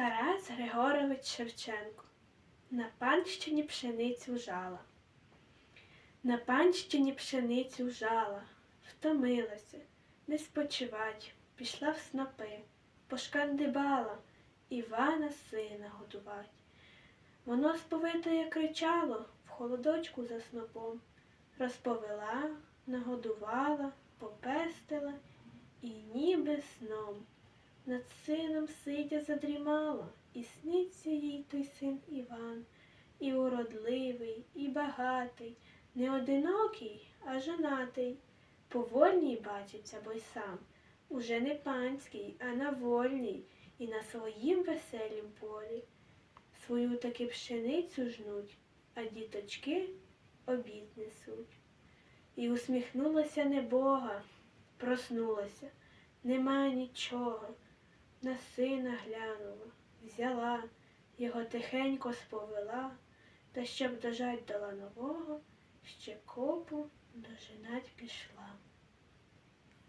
Тарас Григорович Шевченко. На панщині пшеницю жала. На панщині пшеницю жала, втомилася, не спочивать, пішла в снопи, пошкандибала. Івана сина годувать. Воно сповитає кричало в холодочку за снопом, розповела, нагодувала, попестила і ніби сном над сином сидя задрімала, і сниться їй той син Іван, і уродливий, і багатий, не одинокий, а жонатий. Повольній бачиться, бо й сам, уже не панський, а на вольній, і на своїм веселім полі. Свою таки пшеницю жнуть, а діточки обід несуть. І усміхнулася небога, проснулася, нема нічого. На сина глянула, взяла, його тихенько сповела, та щоб дожать до ланового, ще копу дожинать пішла.